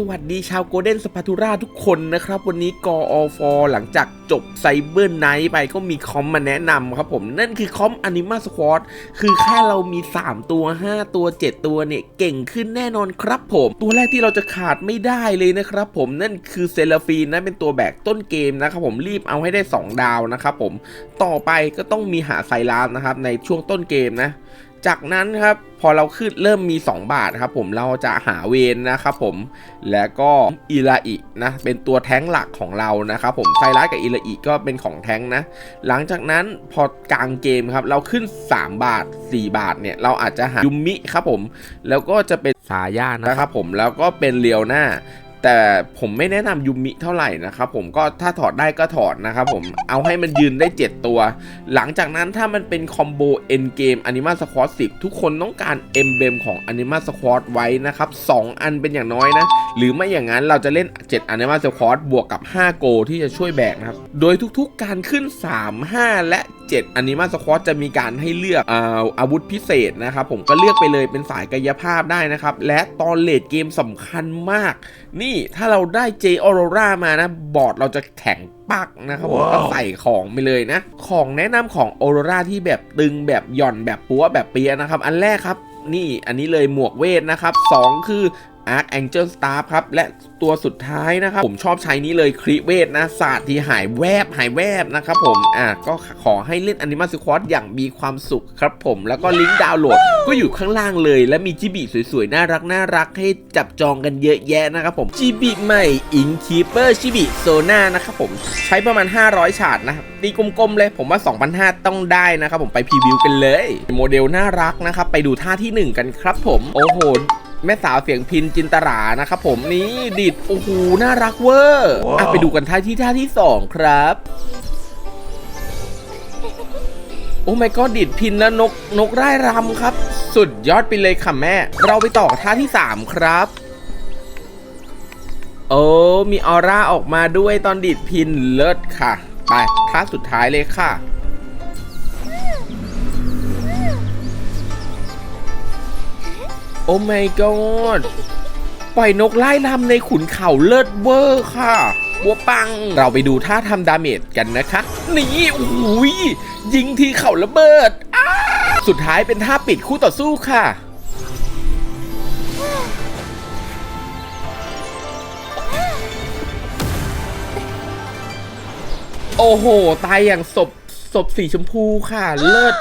สวัสดีชาวโกลเด้นสปาทูราทุกคนนะครับ วันนี้กออฟหลังจากจบไซเบอร์ไนท์ไปก็มีคอมมาแนะนำครับผม นั่นคือคอมอนิมาสควอตคือแค่เรามี 3 ตัว 5 ตัว 7 ตัวเนี่ย เก่งขึ้นแน่นอนครับผม ตัวแรกที่เราจะขาดไม่ได้เลยนะครับผมนั่นคือเซลฟีนนะเป็นตัวแบกต้นเกมนะครับผมรีบเอาให้ได้ 2 ดาวนะครับผมต่อไปก็ต้องมีหาไซรานนะครับในช่วงต้นเกมนะ จากนั้นครับพอเราขึ้นเริ่มมี 2 บาทครับผมเราจะหาเวนนะครับผมแล้วก็อิราอินะเป็นตัวแท้งหลักของเรานะครับผมไซรัสกับอิราอิก็เป็นของแท้งนะหลังจากนั้นพอกลางเกมครับเราขึ้น 3 บาท 4 บาทเนี่ยเราอาจจะหายุมิครับผมแล้วก็จะเป็นสาย่านะครับผมแล้วก็เป็นเรียวหน้า แต่ผมไม่แนะนำยูมิเท่าไหร่นะครับผมก็ถ้าถอดได้ก็ถอดนะครับผมเอาให้มันยืนได้ 7 ตัว หลังจากนั้นถ้ามันเป็นคอมโบเอ็นเกมอนิมาสควอต10ทุกคนต้องการเอ็มเบมของอนิมาสควอตไว้นะครับ2อันเป็นอย่างน้อยนะ หรือไม่อย่างนั้นเราจะเล่น 7อนิมาสควอตบวกกับ 5 โกที่จะช่วยแบกนะครับ โดยทุกๆการขึ้น 3 5 และ 7อนิมาสควอตจะมีการให้เลือกอาอาวุธพิเศษนะครับผมก็เลือกไปเลยเป็นสายกายภาพได้นะครับและตอนเลดเกมสำคัญมากนี่ถ้าเราได้เจออโรรามานะ บอร์ดเราจะแข็งปักนะครับผมว้าวก็ใส่ของไปเลยนะ ของแนะนำของออโรราที่แบบตึงแบบหย่อนแบบปัวแบบเปียนะครับ อันแรกครับนี่อันนี้เลยหมวกเวทนะครับ 2 คือ Arc Angel Staff ครับ และตัวสุดท้ายนะครับ ผมชอบใช้นี้เลยคริเวทนะศาสตร์ที่หายแวบหายแวบนะครับผมอะก็ขอให้เล่น Animal Squad อย่างมีความสุขครับผมแล้วก็ลิงก์ดาวน์โหลดก็อยู่ข้างล่างเลย และมีจิบิสวยๆ น่ารักน่ารักให้จับจองกันเยอะแยะนะครับผมจิบิใหม่อิงคีเปอร์จิบิโซน่านะครับผมใช้ประมาณ 500 ฉาดนะครับตีกลมๆเลยผมว่า 2,500 ต้องได้นะครับผมไปพรีวิวกันเลย โมเดลน่ารักนะครับไปดูท่าที่ 1 กันครับผม โอ้โห แม่สาวเสียงพินจินตรานะครับผมนี่ดิดโอ้โหน่ารักเวอร์ว้าวอะไปดูกันท่าที่ท่าที่2ครับ โอ้ไม่ก็ดิดพินแล้วนกนกร่ายรำครับ สุดยอดไปเลยค่ะแม่ เราไปต่อท่าที่3ครับโอ้มีออร่าออกมาด้วยตอนดิดพินเลิศค่ะ ไปท่าสุดท้ายเลยค่ะ โอ้ my god ปล่อยนกไล่ลำในขุนเขาเลิศเวอร์ค่ะบัวปัง เราไปดูท่าทำดาเมจกันนะคะ นี่โอ้ยยิงทีเข่าระเบิด สุดท้ายเป็นท่าปิดคู่ต่อสู้ค่ะโอ้โห ตายอย่างศพศพสีชมพูค่ะ เลิศ